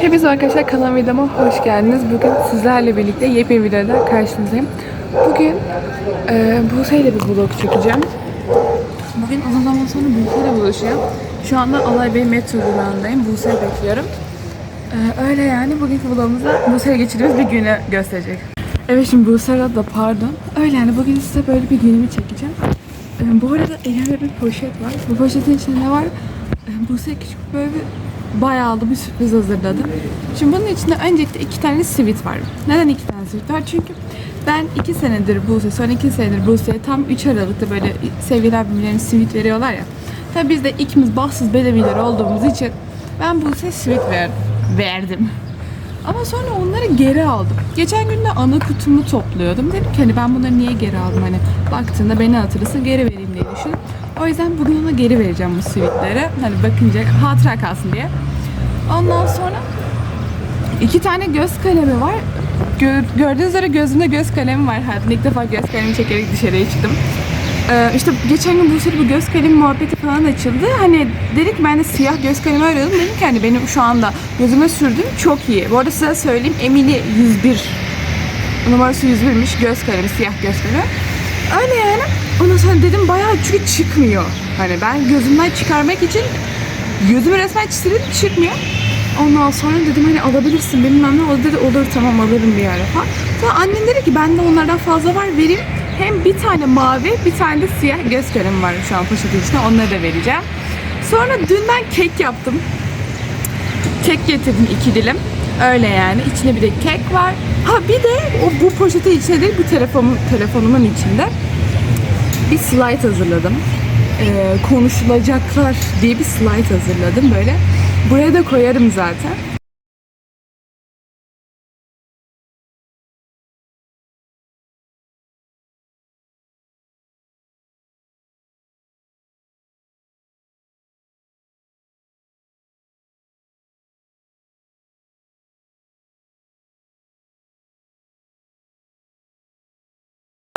Hepinize arkadaşlar kanalıma videoma hoş geldiniz. Bugün sizlerle birlikte yepyeni videoda karşınızdayım. Bugün e, Buse ile bir vlog çekeceğim. Bugün uzun zaman sonra Buse ile buluşacağım. Şu anda Alay Bey metro durağındayım. Buse'yi bekliyorum. E, öyle yani bugünkü vlogumuzda Buse ile geçirdiğimiz bir günü gösterecek. Evet şimdi Buse da pardon. Öyle yani bugün size böyle bir günümü çekeceğim. E, bu arada elimde bir poşet var. Bu poşetin içinde ne var? E, Buse küçük böyle bir bayağı da bir sürpriz hazırladım. Şimdi bunun içinde öncelikle iki tane sivit var. Neden iki tane sivit var? Çünkü ben iki senedir Buse, son iki senedir Buse'ye tam 3 Aralık'ta böyle sevgililer birbirlerine sivit veriyorlar ya. Tabii biz de ikimiz bahtsız bedeviler olduğumuz için ben Buse'ye sivit ver, verdim. Ama sonra onları geri aldım. Geçen gün de ana kutumu topluyordum. Dedim ki hani ben bunları niye geri aldım hani baktığında beni hatırlasın geri vereyim diye düşündüm. O yüzden bugün ona geri vereceğim bu sivitleri. Hani bakınca hatıra kalsın diye. Ondan sonra iki tane göz kalemi var. Gör, gördüğünüz üzere gözümde göz kalemi var. Hayatımda ilk defa göz kalemi çekerek dışarıya çıktım. Ee, işte geçen gün bu sürü bu göz kalemi muhabbeti falan açıldı. Hani dedik ben de siyah göz kalemi arıyordum. Dedim ki hani benim şu anda gözüme sürdüğüm çok iyi. Bu arada size söyleyeyim Emily 101 numarası 101'miş göz kalemi, siyah göz kalemi. Öyle yani. Ondan sonra dedim bayağı çünkü çıkmıyor. Hani ben gözümden çıkarmak için gözümü resmen çizdirdim çıkmıyor. Ondan sonra dedim hani alabilirsin bilmem ne. O dedi olur tamam alırım bir ara falan. Sonra annem dedi ki bende onlardan fazla var vereyim. Hem bir tane mavi bir tane de siyah göz kalemi var şu an poşetin içinde onları da vereceğim. Sonra dün ben kek yaptım. Kek getirdim iki dilim. Öyle yani. İçinde bir de kek var. Ha bir de o bu poşetin içinde değil bu telefonum, telefonumun içinde bir slide hazırladım. Ee, konuşulacaklar diye bir slide hazırladım böyle. Buraya da koyarım zaten.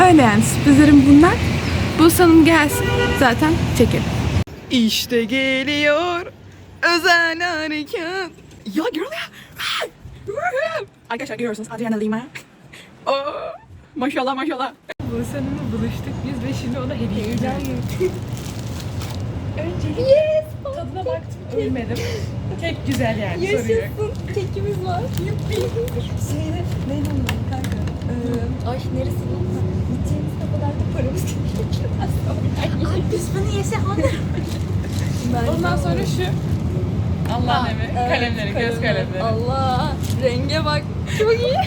Öyle yani sürprizlerim bunlar. Bu sanım gelsin zaten çekelim. İşte geliyor özel harekat. Ya girl ya. Arkadaşlar görüyorsunuz Adriana Lima. Oo, maşallah maşallah. Bu sanımla buluştuk biz ve şimdi ona hediye edeceğim. Önce yes, tadına baktım ölmedim. Kek güzel yani sorun yok. Yaşasın. Kekimiz var. Şeyde ne onun kanka? Ee, Ay neresi lan? Gideceğimiz kadar da paramız Ay biz bunu yese ondan sonra şu Allah'ın evi kalemleri, göz kalemleri. Allah renge bak. Çok iyi.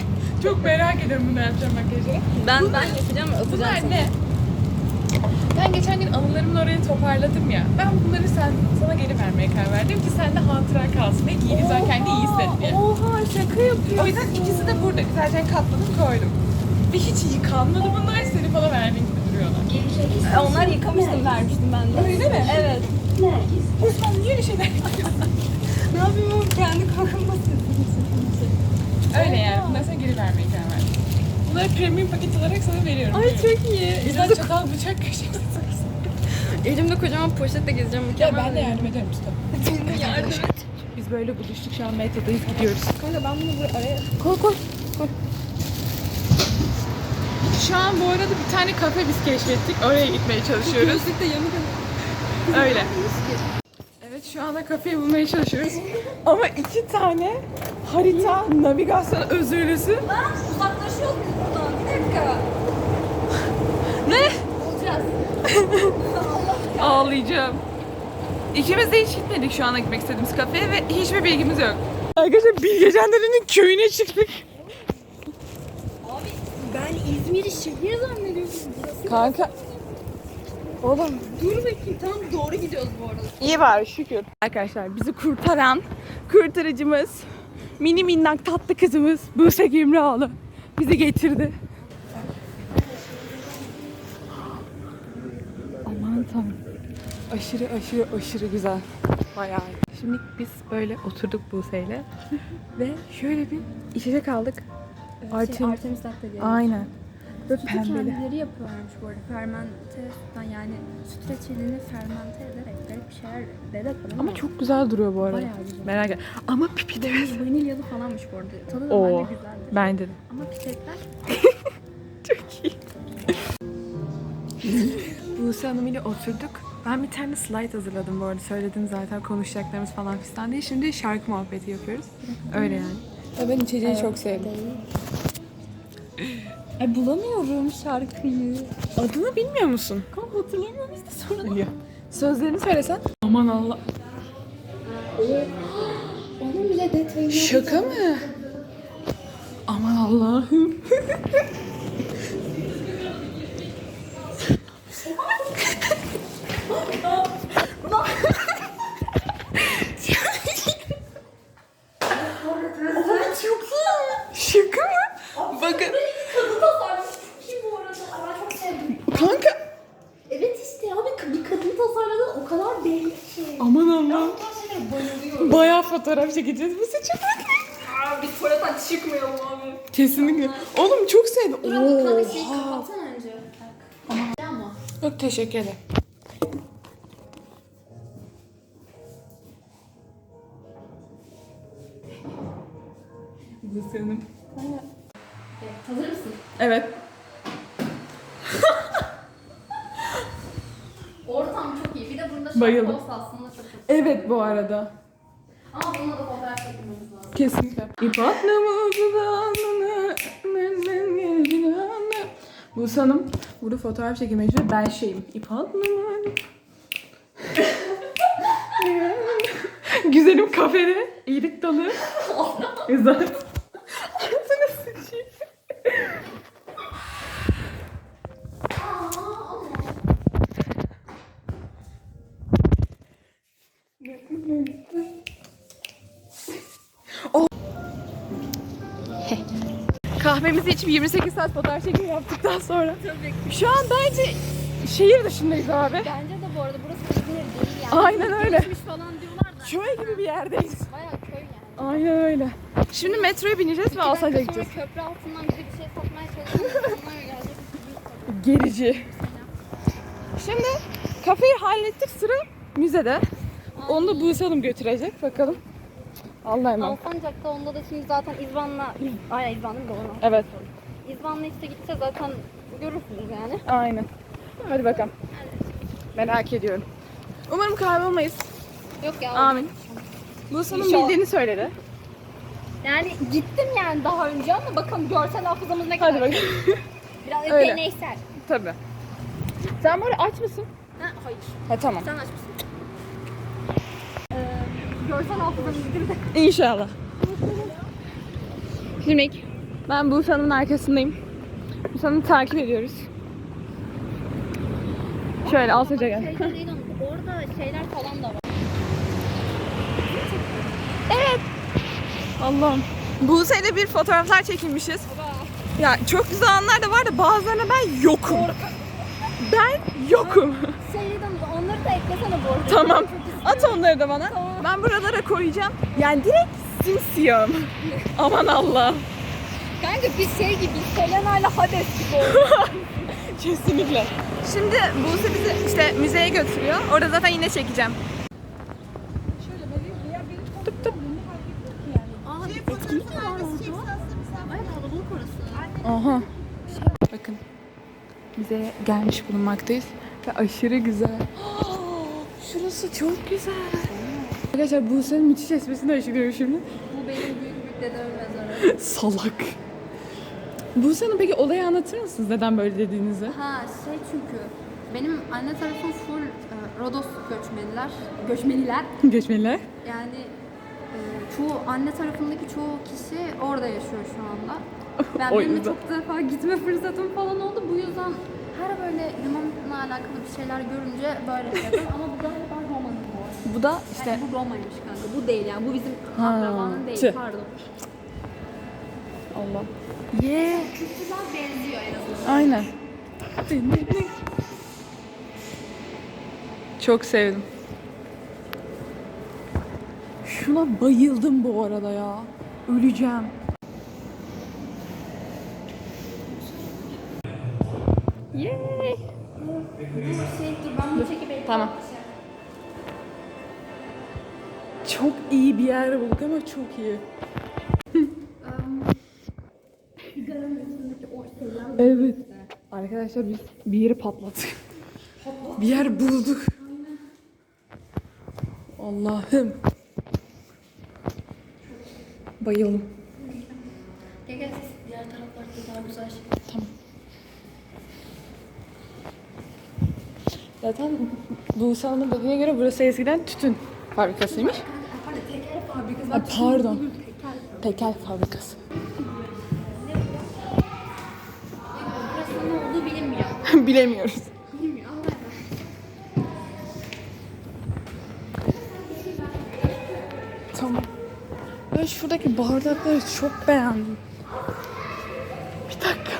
Çok merak ediyorum bunu yapacağım makyajı. Ben ben yapacağım ve atacağım Bunlar sana. ne? Ben geçen gün anılarımın orayı toparladım ya. Ben bunları sen sana geri vermeye karar verdim ki sende hatıra kalsın ve giydiğin zaman kendini iyi hisset diye. Oha şaka yapıyor. O yüzden ikisi de burada güzelce katladım koydum. Ve hiç yıkanmadı bunlar seni falan verdiğin gibi duruyorlar. Onlar yıkamıştım vermiştim ben de. Öyle mi? Evet. Osman niye öyle şeyler? Ne yapayım oğlum kendi korkumda Öyle yani. Bunları sana geri vermeye karar verdim. Bunları premium paket olarak sana veriyorum. Ay çok iyi. Güzel çatal bıçak köşesi. Elimde kocaman poşetle gezeceğim. Ya Mükemmel. ben de yardım ederim usta. yardım. Biz böyle buluştuk şu an metrodayız gidiyoruz. Kanka ben bunu buraya araya... Koy koy. Şu an bu arada bir tane kafe biz keşfettik. Oraya gitmeye çalışıyoruz. Gözlükte yanık Öyle. Evet şu anda kafeyi bulmaya çalışıyoruz. Ama iki tane harita, navigasyon özürlüsü. Lan uzaklaşıyoruz biz buradan. Bir dakika. Ne? Bulacağız. Ağlayacağım. İkimiz de hiç gitmedik şu anda gitmek istediğimiz kafeye ve hiçbir bilgimiz yok. Arkadaşlar Bilgecan dedenin köyüne çıktık. İzmir'i şehir zannediyorum. Burası Kanka. Oğlum Dur bakayım tam doğru gidiyoruz bu arada. İyi var şükür. Arkadaşlar bizi kurtaran kurtarıcımız mini minnak tatlı kızımız Buse Gümrüoğlu bizi getirdi. Aman tanrım. Aşırı aşırı aşırı güzel. Bayağı. Şimdi biz böyle oturduk Buse'yle ve şöyle bir içecek aldık. Artem- Artemis Latte diye. Aynen. Ve Sütü pembeli. kendileri yapıyorlarmış bu arada. Fermente sütten yani süt reçelini fermente ederek garip bir şeyler dedi. Ama çok güzel duruyor bu arada. Bayağı güzel. Merak et. Ama pipi de mesela. vanilyalı falanmış bu arada. Tadı da Oo. bence güzeldi. Bence de. Ama pitekler Çok iyi. Buse Hanım ile oturduk. Ben bir tane slide hazırladım bu arada. Söyledim zaten konuşacaklarımız falan fistan diye. Şimdi şarkı muhabbeti yapıyoruz. Öyle yani. Ya ben içeceği çok sevdim. Ay bulamıyorum şarkıyı. Adını bilmiyor musun? Kanka hatırlamıyorum işte sonra. Ya. Sözlerini söylesen. Aman Allah. Onun bile detayını. Şaka mı? Aman Allah'ım. Çok iyi. Şaka mı? Bakın. Kadın tasarlamış kim bu arada? Ay ben çok sevdim. Kanka. Evet işte abi bir kadın tasarladı o kadar belli ki. Ben şeylere bayılıyorum. Bayağı fotoğraf çekeceğiz. Bu seçim. Aa, biz tuvaletten çıkmayalım abi. Kesinlikle. Oğlum çok sevdim. Dur abi kanka şeyi Oha. kapatsana önce. Ama. Çok teşekkür ederim. Buse Hanım. Hazır mısın? Evet. Ortam çok iyi. Bir de bunda Bayıldım. şarkı olsa aslında. Evet bu arada. Ama bununla da fotoğraf çekmemiz lazım. Kesinlikle. Buse Hanım burada fotoğraf çekilmek üzere ben şeyim. İp. Güzelim kafede. iyilik dalı. Güzel. Kahvemizi içip 28 saat fotoğraf çekimi yaptıktan sonra. Şu an bence şehir dışındayız abi. Bence de bu arada burası İzmir değil yani. Aynen öyle. Geçmiş falan diyorlar da. Köy gibi bir yerdeyiz. Bayağı köy yani. Aynen öyle. Şimdi metroya bineceğiz ve Bir Alsancak'a dakika sonra gideceğiz. köprü altından bize bir şey satmaya gelecek. Gerici. Şimdi kafeyi hallettik sıra müzede. Onu da Buse Hanım götürecek bakalım. Allah'a emanet. Alsancak'ta onda da şimdi zaten İzvan'la, aynen değil mi? Doğru. Evet. İzvan'la işte gideceğiz zaten görürsünüz yani. Aynen. Hadi bakalım. Merak ediyorum. Umarım kaybolmayız. Yok ya. Amin. Buse Hanım İnşallah. bildiğini söyledi. Yani gittim yani daha önce ama bakalım görsel hafızamız ne kadar. Hadi bakalım. Biraz Öyle. deneysel. Tabii. Sen arada aç mısın? Ha, hayır. Ha tamam. Sen aç mısın? Görsel hafızamız değil mi? İnşallah. Şimdi ben Buse Hanım'ın arkasındayım. Buse Hanım'ı takip ediyoruz. Şöyle Alsaca gel. Orada şeyler falan da var. Allah'ım. Buse ile bir fotoğraflar çekilmişiz. Ya çok güzel anlar da var da bazılarına ben yokum. Ben yokum. Şeyden onları da eklesene bu arada. tamam. At onları da bana. Ben buralara koyacağım. Yani direkt simsiyahım. Aman Allah. Kanka biz şey gibi Selena ile Hades gibi. Kesinlikle. Şimdi Buse bizi işte müzeye götürüyor. Orada zaten yine çekeceğim. Tıp tıp. Aa, etkinlik mi var orada? Ay kalabalık orası. Aha. Bakın. Müzeye gelmiş bulunmaktayız. Ve aşırı güzel. Şurası çok güzel. Arkadaşlar Buse'nin müthiş esprisini aşırıyorum şimdi. Bu benim büyük büyük dedemin mezarı. Salak. Buse'nin peki olayı anlatır mısınız neden böyle dediğinizi? Ha şey çünkü benim anne tarafım full e, Rodos göçmeniler. Göçmeniler. Göçmeniler. Yani e, çoğu anne tarafındaki çoğu kişi orada yaşıyor şu anda. Ben O benim de yüzden. çok defa gitme fırsatım falan oldu. Bu yüzden her böyle Yunan'la alakalı bir şeyler görünce böyle dedim. Ama bu galiba bu. Bu da işte Yani bu Roma'ymış kanka. Bu değil yani. Bu bizim Ha, akrabanın değil. tüh. Pardon. Allah. Yeah. Kültürler benziyor en azından. Aynen. Çok sevdim. Şuna bayıldım bu arada ya. Öleceğim. Yay. Şey dur ben bunu çekip Tamam. Çok iyi bir yer bulduk ama çok iyi. Evet. Arkadaşlar biz bir yeri patlattık. Bir yer bulduk. Allah'ım. Bayıldım. Gel gel diğer taraflarda daha güzel şey. Zaten Buse Hanım'ın dediğine göre burası eskiden tütün fabrikasıymış. Ay, pardon. Pekel fabrikası. Burası ne olduğu bilinmiyor. Bilemiyoruz. Tamam. Ben şuradaki bardakları çok beğendim. Bir dakika.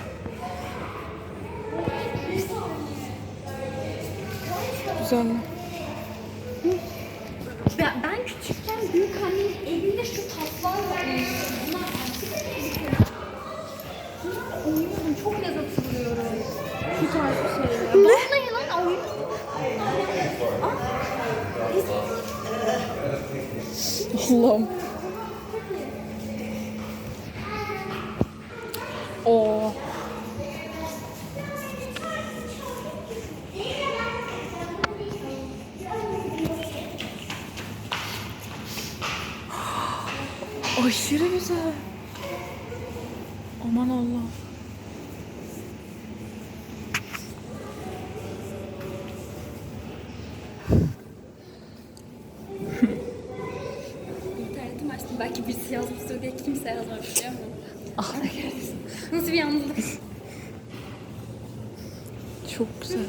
Güzel? ben, ben küçükken büyük annemin elinde şu taslar var. Bunlar Bunlar oynuyordum. Çok lezzet buluyorum. Şu tarz bir şeyler. Ne? Vallahi lan oynuyordum. Allah'ım. Belki birisi yazmıştır diye kimse yazmamış biliyor musun? Ah Nasıl bir yalnızlık? çok güzel.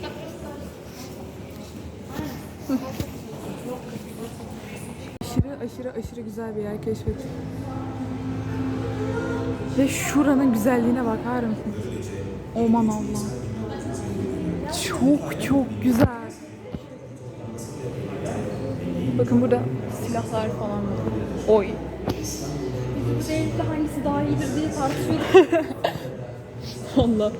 Aşırı aşırı aşırı güzel bir yer keşfettim. Ve şuranın güzelliğine bakar mısınız? Aman Allah. Çok çok güzel. Bakın burada silahlar falan var. Oy. Değilde hangisi daha iyidir diye tartışıyorduk. Allah.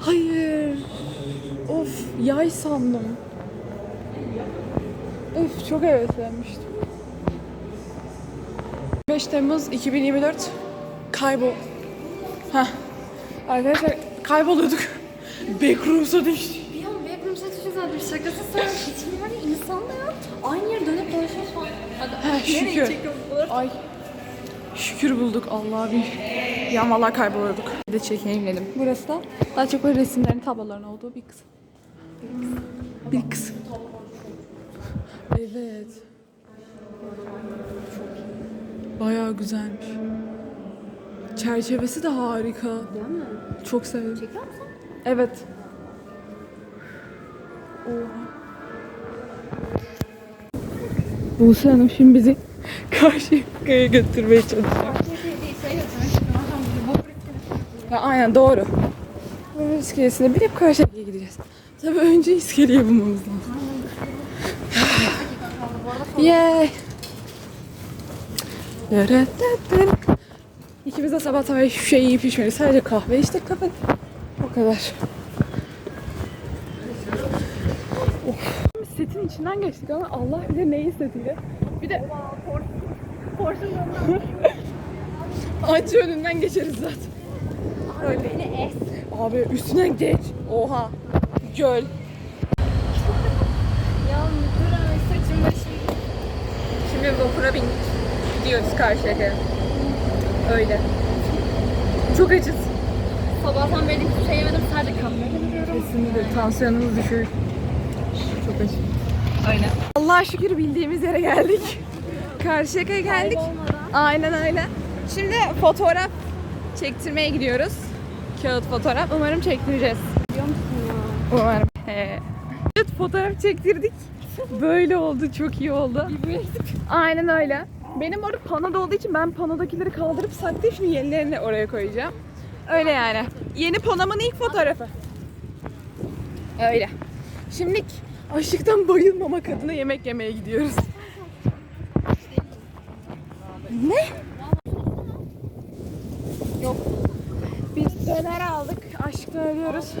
Hayır. Of yay sandım. Öf çok heveslenmiştim. 5 Temmuz 2024 kaybol. Heh. Arkadaşlar kayboluyorduk. Backrooms'a düştük. Çok güzel bir şakası sen hiçbir var ya insan da yok. Aynı yere dönüp dolaşıyoruz falan. Hadi Ha, nereye şükür. Ay. Şükür bulduk Allah'a bir. Ya vallahi kayboluyorduk. Bir de çekeyim dedim. Burası da daha çok böyle resimlerin tabloların olduğu bir kısım. Bir kısım. Evet. Bayağı güzelmiş. Çerçevesi de harika. Değil mi? Çok sevdim. Çekiyor musun? Evet. Buse Hanım şimdi bizi Karşıyaka'ya götürmeye çalışıyor. Ya aynen doğru. Böyle iskelesine binip Karşıyaka'ya gideceğiz. Tabii önce iskeleyi bulmamız lazım. Yay! İkimiz de sabah tabii hiçbir şey yiyip içmedik. Sadece kahve içtik kafe. O kadar. Setin içinden geçtik ama Allah bilir neyin setiyle. Bir de Anca önünden geçeriz zaten. Öyle beni es. Abi üstünden geç. Oha. Göl. Ya müdür ay saçım başım. Şimdi vapura bindik. Gidiyoruz Karşıyaka'ya. Öyle. Çok açız. Sabahtan beri hiçbir şey yemedim. Sadece kahve. Kesinlikle tansiyonumuz düşüyor. Çok açız. Öyle. Allah'a şükür bildiğimiz yere geldik. Karşıyaka'ya geldik. Aynen öyle. Şimdi fotoğraf çektirmeye gidiyoruz. Kağıt fotoğraf. Umarım çektireceğiz. Biliyor musun ya? Umarım. He. Evet fotoğraf çektirdik. Böyle oldu. Çok iyi oldu. Aynen öyle. Benim orada panoda olduğu için ben panodakileri kaldırıp saklayıp şimdi yenilerini oraya koyacağım. Öyle yani. Yeni panomun ilk fotoğrafı. Öyle. Şimdilik açlıktan bayılmamak adına yemek yemeye gidiyoruz. Ne? Yok. Biz döner aldık. Açlıktan ölüyoruz.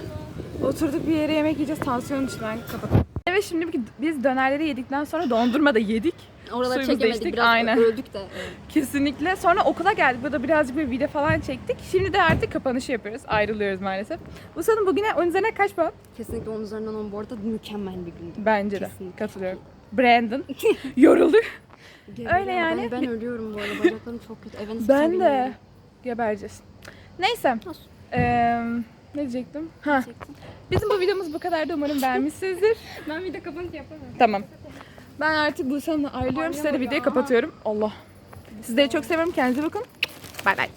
Oturduk bir yere yemek yiyeceğiz. Tansiyon düştü ben kapatıyorum. Evet şimdi biz dönerleri yedikten sonra dondurma da yedik. Oraları Suyumuzu çekemedik içtik, biraz aynen. öldük de. Kesinlikle. Sonra okula geldik. Burada birazcık bir video falan çektik. Şimdi de artık kapanışı yapıyoruz. Ayrılıyoruz maalesef. Bu sanırım bugüne 10 üzerinden kaç puan? Kesinlikle onun üzerinden on bu arada mükemmel bir gündü. Bence de. Kesinlikle. Katılıyorum. Brandon. Geberim. Öyle yani. Ben, ben ölüyorum bu arada bacaklarım çok kötü. Eve nasıl Ben de. Gebereceğiz. Neyse. Olsun. Ee, ne diyecektim? Ha. Bizim bu videomuz bu kadardı. Umarım beğenmişsinizdir. Ben de kapanış yapamam. Tamam. Ben artık Buse'mle ayrılıyorum. Size de videoyu kapatıyorum. Allah. Sizleri çok seviyorum. Kendinize bakın. Bay bay.